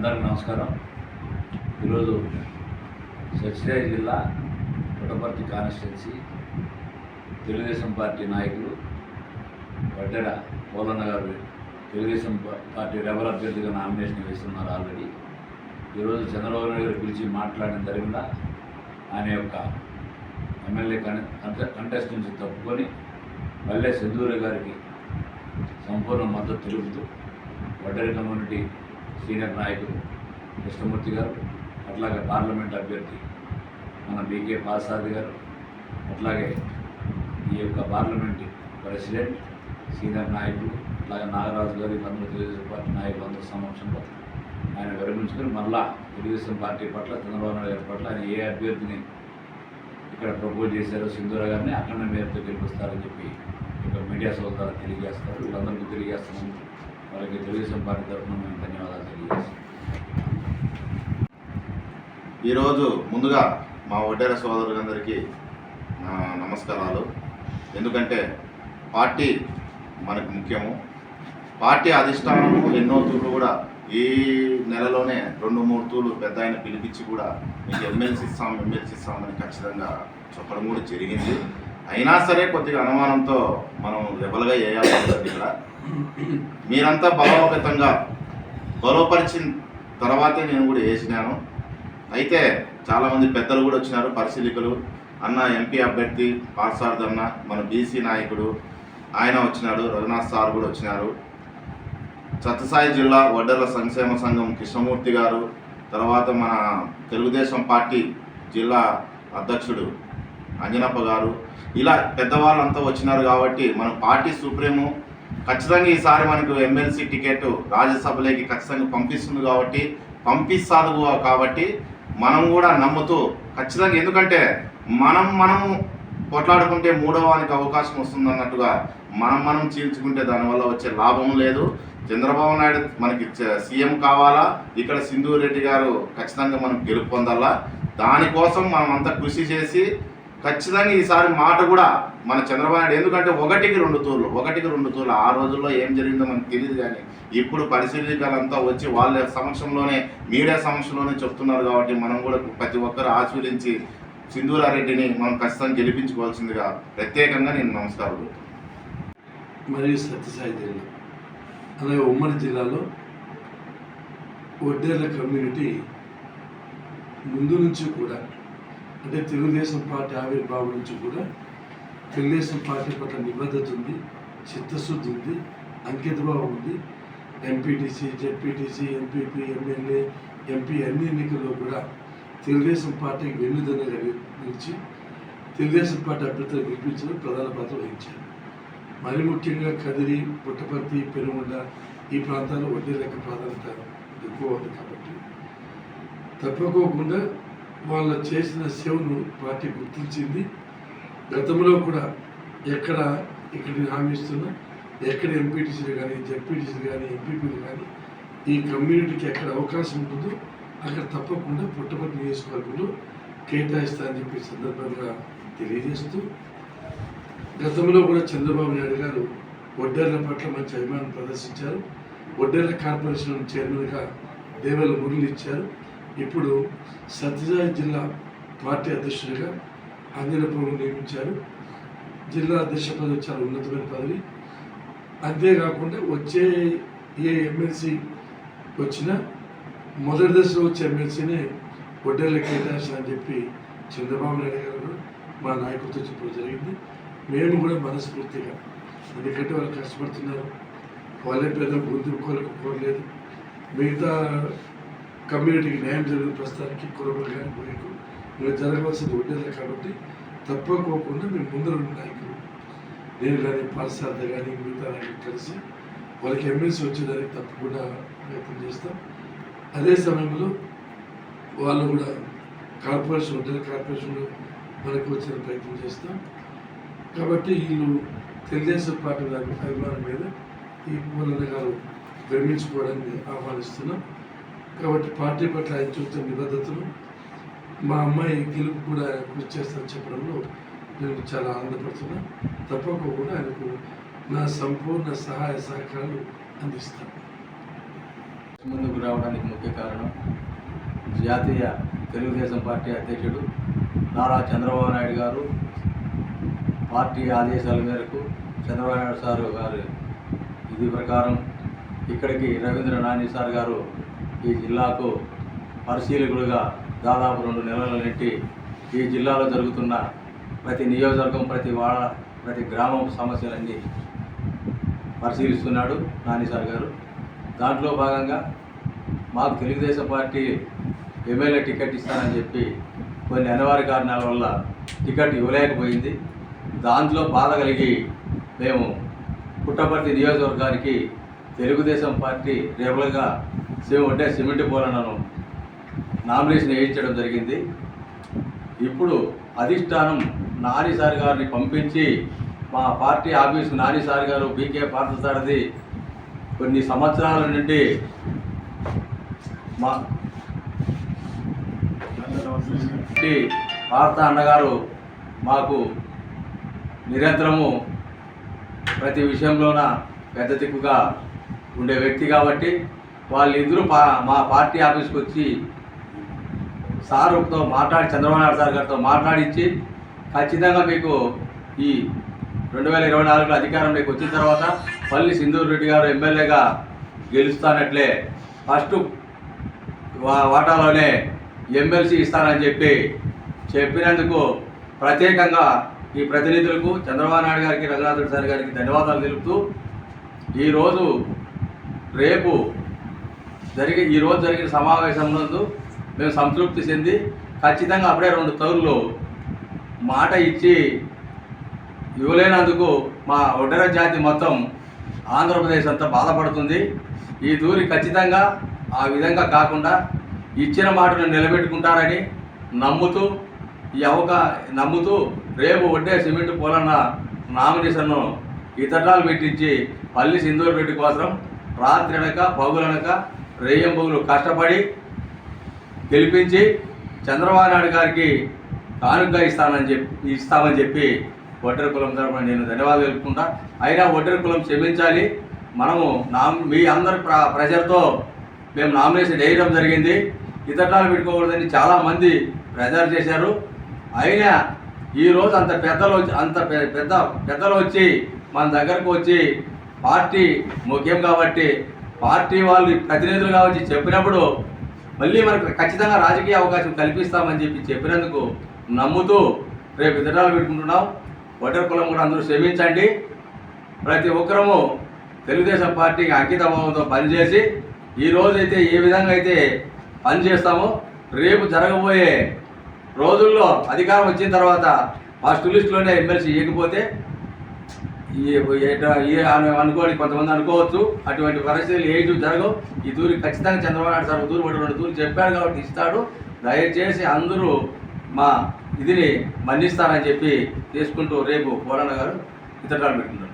అందరికి నమస్కారం. ఈరోజు సత్యసాయి జిల్లా పుట్టపర్తి కాన్స్టిట్యున్సీ తెలుగుదేశం పార్టీ నాయకులు వడ్డెర పోలన్న గారు తెలుగుదేశం పార్టీ రెబల్ అభ్యర్థిగా నామినేషన్ వేస్తున్నారు ఆల్రెడీ. ఈరోజు చంద్రబాబు నాయుడు గారు పిలిచి మాట్లాడిన జరిగిందా ఆయన యొక్క ఎమ్మెల్యే కంటెస్ట్ నుంచి తప్పుకొని మల్లె సింధూరి గారికి సంపూర్ణ మద్దతు తెలుపుతూ వడ్డరి కమ్యూనిటీ సీనియర్ నాయకులు కృష్ణమూర్తి గారు అట్లాగే పార్లమెంట్ అభ్యర్థి మన బీకే ప్రసాద్ గారు అట్లాగే ఈ యొక్క పార్లమెంట్ ప్రెసిడెంట్ సీనియర్ నాయకులు అట్లాగే నాగరాజు గారు వీళ్ళందరూ తెలుగుదేశం పార్టీ నాయకులు అందరూ సమక్షంలో ఆయన విరమించుకొని మళ్ళా తెలుగుదేశం పార్టీ పట్ల చంద్రబాబు నాయుడు గారి పట్ల ఆయన ఏ అభ్యర్థిని ఇక్కడ ప్రపోజ్ చేశారో సింధూర గారిని అఖండ మేరతో గెలిపిస్తారని చెప్పి ఇక మీడియా సోదరు తెలియజేస్తారు వీళ్ళందరికీ తెలియజేస్తున్నాము వాళ్ళకి తెలుగుదేశం పార్టీ తరఫున మేము ధన్యవాదాలు. ఈరోజు ముందుగా మా ఒడ్డెర సోదరులందరికీ నమస్కారాలు. ఎందుకంటే పార్టీ మనకు ముఖ్యము. పార్టీ అధిష్టానము ఎన్నో తూర్లు కూడా ఈ నెలలోనే రెండు మూడు తూర్లు పెద్ద ఆయన పిలిపించి కూడా మీకు ఎమ్మెల్సీ ఇస్తాం ఎమ్మెల్సీ ఇస్తామని ఖచ్చితంగా చెప్పడం కూడా జరిగింది. అయినా సరే కొద్దిగా అనుమానంతో మనం రెబల్గా వేయాల్సి ఉంటుంది ఇక్కడ. మీరంతా బలోపేతంగా బలోపరిచిన తర్వాతే నేను కూడా వేసినాను. అయితే చాలామంది పెద్దలు కూడా వచ్చినారు పరిశీలకులు. అన్న ఎంపీ అభ్యర్థి పార్సార్థ్ అన్న మన బీసీ నాయకుడు ఆయన వచ్చినాడు రఘునాథ్ సార్ కూడా వచ్చినారు. సత్యసాయి జిల్లా వడ్డర్ల సంక్షేమ సంఘం కృష్ణమూర్తి గారు తర్వాత మన తెలుగుదేశం పార్టీ జిల్లా అధ్యక్షుడు అంజనప్ప గారు. ఇలా పెద్దవాళ్ళంతా వచ్చినారు కాబట్టి మన పార్టీ సుప్రీము ఖచ్చితంగా ఈసారి మనకు ఎమ్మెల్సీ టికెట్ రాజ్యసభలోకి ఖచ్చితంగా పంపిస్తుంది కాబట్టి పంపిస్తాదు కాబట్టి మనం కూడా నమ్ముతూ ఖచ్చితంగా ఎందుకంటే మనం మనం కొట్లాడుకుంటే మూడో వానికి అవకాశం వస్తుంది అన్నట్టుగా మనం మనం చీల్చుకుంటే దానివల్ల వచ్చే లాభం లేదు. చంద్రబాబు నాయుడు మనకి చ- సీఎం కావాలా? ఇక్కడ సింధు రెడ్డి గారు ఖచ్చితంగా మనం గెలుపు పొందాలా? దానికోసం మనం అంతా కృషి చేసి ఖచ్చితంగా ఈసారి మాట కూడా మన చంద్రబాబు నాయుడు ఎందుకంటే ఒకటికి రెండు తూర్లు ఒకటికి రెండు తూర్లు. ఆ రోజుల్లో ఏం జరిగిందో మనకు తెలియదు కానీ ఇప్పుడు పరిశీలికలంతా వచ్చి వాళ్ళ సమక్షంలోనే మీడియా సమక్షంలోనే చెప్తున్నారు కాబట్టి మనం కూడా ప్రతి ఒక్కరు ఆచరించి సింధూరారెడ్డిని మనం ఖచ్చితంగా గెలిపించుకోవాల్సిందిగా ప్రత్యేకంగా నేను నమస్కారం మరియు సత్యసాయి జిల్లా అలాగే ఉమ్మడి జిల్లాలో వడ్డేర్ల కమ్యూనిటీ ముందు నుంచి కూడా అంటే తెలుగుదేశం పార్టీ ఆవిర్భావం నుంచి కూడా తెలుగుదేశం పార్టీ పట్ల నిబద్ధత ఉంది చిత్తశుద్ధి ఉంది అంకితభావం ఉంది. MPTC ZPTC MPP MLA MP అన్ని ఎన్నికల్లో కూడా తెలుగుదేశం పార్టీకి వెన్నుదన నిలిచి తెలుగుదేశం పార్టీ అభ్యర్థులు గెలిపించడం ప్రధాన పాత్ర వహించారు. మరి ముఖ్యంగా కదిరి పుట్టపర్తి పెనుగొండ ఈ ప్రాంతాల్లో వడ్డీ లెక్క ప్రాధాన్యత ఎక్కువ ఉంది కాబట్టి తప్పకోకుండా వాళ్ళ చేసిన సేవను పార్టీ గుర్తించింది. గతంలో కూడా ఎక్కడ ఇక్కడ హామీస్తున్నా ఎక్కడ ఎంపీటీసీలు కానీ జెడ్పీటీసీలు కానీ ఎంపీపీలు కానీ ఈ కమ్యూనిటీకి ఎక్కడ అవకాశం ఉంటుందో అక్కడ తప్పకుండా పుట్టపర్తి నియోజకవర్గంలో కేటాయిస్తా అని చెప్పి సందర్భంగా తెలియజేస్తూ గతంలో కూడా చంద్రబాబు నాయుడు గారు వడ్డేర్ల పట్ల మంచి అభిమానం ప్రదర్శించారు. వడ్డేర్ల కార్పొరేషన్ చైర్మన్గా దేవెల మురళి ఇచ్చారు ఇప్పుడు సత్యసాయి జిల్లా పార్టీ అధ్యక్షుడిగా అంజనపురం నియమించారు. జిల్లా అధ్యక్ష పదవి చాలా ఉన్నతమైన పదవి. అంతేకాకుండా వచ్చే ఏ ఎమ్మెల్సీ వచ్చినా మొదటి దశలో వచ్చే ఎమ్మెల్సీనే వడ్డేళ్ళకి కేటాయించాలని అని చెప్పి చంద్రబాబు నాయుడు గారు మా నాయకులతో చెప్పడం జరిగింది. మేము కూడా మనస్ఫూర్తిగా ఎందుకంటే వాళ్ళు కష్టపడుతున్నారు. వాళ్ళే పేద గుర్తింపుకోలకు కోరలేదు. మిగతా కమ్యూనిటీకి న్యాయం జరిగిన ప్రస్తుతానికి కురబలు కానీ పోయేకు ఇంకా జరగవలసింది ఉండేది కాబట్టి తప్పకోకుండా మేము ముందర నాయకులు నేను కానీ పాఠశాల కానీ మిగతా నాయకులు కలిసి వాళ్ళకి ఎమ్మెల్సీ వచ్చేదానికి తప్పకుండా ప్రయత్నం చేస్తాం. అదే సమయంలో వాళ్ళు కూడా కార్పొరేషన్ ఉంటుంది కార్పొరేషన్లో మనకు వచ్చిన ప్రయత్నం చేస్తాం. కాబట్టి వీళ్ళు తెలుగుదేశం పార్టీ అభిమానం మీద ఈ మూలన గారు విరమించుకోవడానికి ఆహ్వానిస్తున్నాం. కాబట్టి పార్టీ పట్ల ఆయన చూస్తున్న నిబద్ధతను మా అమ్మాయి గెలుపు కూడా కృషి చేస్తానని చెప్పడంలో నేను చాలా ఆనందపడుతున్నా. తప్పకుండా ఆయనకు నా సంపూర్ణ సహాయ సహకారాలు అందిస్తాను. ముందుకు రావడానికి ముఖ్య కారణం జాతీయ తెలుగుదేశం పార్టీ అధ్యక్షుడు నారా చంద్రబాబు నాయుడు గారు పార్టీ ఆదేశాల మేరకు చంద్రబాబు నాయుడు సారు గారు. ఇది ప్రకారం ఇక్కడికి రవీంద్ర నాని సార్ గారు ఈ జిల్లాకు పరిశీలకులుగా దాదాపు రెండు నెలల నెట్టి ఈ జిల్లాలో జరుగుతున్న ప్రతి నియోజకవర్గం ప్రతి వాడ ప్రతి గ్రామం సమస్యలన్నీ పరిశీలిస్తున్నాడు నాని సార్ గారు. దాంట్లో భాగంగా మాకు తెలుగుదేశం పార్టీ ఎమ్మెల్యే టికెట్ ఇస్తానని చెప్పి కొన్ని అనివార్య కారణాల వల్ల టికెట్ ఇవ్వలేకపోయింది. దాంట్లో బాధ కలిగి మేము పుట్టపర్తి నియోజకవర్గానికి తెలుగుదేశం పార్టీ రేపులుగా సేమ్ అంటే సిమెంట్ పోలనను నామినేషన్ వేయించడం జరిగింది. ఇప్పుడు అధిష్టానం నాని సార్ గారిని పంపించి మా పార్టీ ఆఫీస్ నాని సార్ గారు బీకే పార్థసారథి కొన్ని సంవత్సరాల నుండి మా ఈ అన్నగారు మాకు నిరంతరము ప్రతి విషయంలోన పెద్ద దిక్కుగా ఉండే వ్యక్తి కాబట్టి వాళ్ళిద్దరూ పా మా పార్టీ ఆఫీస్కి వచ్చి సార్తో మాట్లాడి చంద్రబాబు నాయుడు సార్ గారితో మాట్లాడించి ఖచ్చితంగా మీకు ఈ రెండు వేల ఇరవై నాలుగులో అధికారంలోకి వచ్చిన తర్వాత పల్లి సింధూర్ రెడ్డి గారు ఎమ్మెల్యేగా గెలుస్తానట్లే ఫస్ట్ వా- వాటాలోనే ఎమ్మెల్సీ ఇస్తానని చెప్పి చెప్పినందుకు ప్రత్యేకంగా ఈ ప్రతినిధులకు చంద్రబాబు నాయుడు గారికి రఘునాథ్ సార్ గారికి ధన్యవాదాలు తెలుపుతూ ఈరోజు రేపు జరిగే ఈరోజు జరిగిన సమావేశం నందు మేము సంతృప్తి చెంది ఖచ్చితంగా అప్పుడే రెండు తౌర్లు మాట ఇచ్చి ఇవ్వలేనందుకు మా ఒడ్డర జాతి మొత్తం ఆంధ్రప్రదేశ్ అంతా బాధపడుతుంది. ఈ దూరి ఖచ్చితంగా ఆ విధంగా కాకుండా ఇచ్చిన మాటను నిలబెట్టుకుంటారని నమ్ముతూ ఈ అవకా నమ్ముతూ రేపు ఒడ్డే సిమెంట్ పోలన్న నామినేషన్ను ఇతరాలు పెట్టించి పల్లి సింధూరు రెడ్డి కోసం రాత్రి అనక పగులనక రేయంబులు కష్టపడి గెలిపించి చంద్రబాబు నాయుడు గారికి కానుకగా ఇస్తానని చెప్పి ఇస్తామని చెప్పి ఒడ్డర కులం తరపున నేను ధన్యవాదాలు తెలుపుకుంటా. అయినా ఒడ్డర కులం క్షమించాలి. మనము నా మీ అందరి ప్ర ప్రజలతో మేము నామినేషన్ వేయడం జరిగింది. ఇతరాలు పెట్టుకోకూడదని చాలామంది ప్రజలు చేశారు. అయినా ఈరోజు అంత పెద్దలు వచ్చి అంత పెద్ద పెద్దలు వచ్చి మన దగ్గరకు వచ్చి పార్టీ ముఖ్యం కాబట్టి పార్టీ వాళ్ళు ప్రతినిధులు కావచ్చు చెప్పినప్పుడు మళ్ళీ మనకు ఖచ్చితంగా రాజకీయ అవకాశం కల్పిస్తామని చెప్పి చెప్పినందుకు నమ్ముతూ రేపు ఇతరాలు పెట్టుకుంటున్నాం. ఓటర్ కులం కూడా అందరూ క్షమించండి. ప్రతి ఒక్కరము తెలుగుదేశం పార్టీకి అంకితభావంతో పనిచేసి ఈ రోజైతే ఏ విధంగా అయితే పనిచేస్తామో రేపు జరగబోయే రోజుల్లో అధికారం వచ్చిన తర్వాత ఫస్ట్ లిస్టులోనే ఎమ్మెల్సీ ఇవ్వకపోతే ఈ అనుకోని కొంతమంది అనుకోవచ్చు. అటువంటి పరిస్థితులు ఏంటి జరగవు. ఈ తూరి ఖచ్చితంగా చంద్రబాబు నాయుడు సార్ తూరు పడి రెండు తూరు చెప్పాడు కాబట్టి ఇస్తాడు. దయచేసి అందరూ మా ఇదిని మన్నిస్తారని చెప్పి తీసుకుంటూ రేపు పోరాణ గారు ఇతరాలు పెట్టుకుంటారు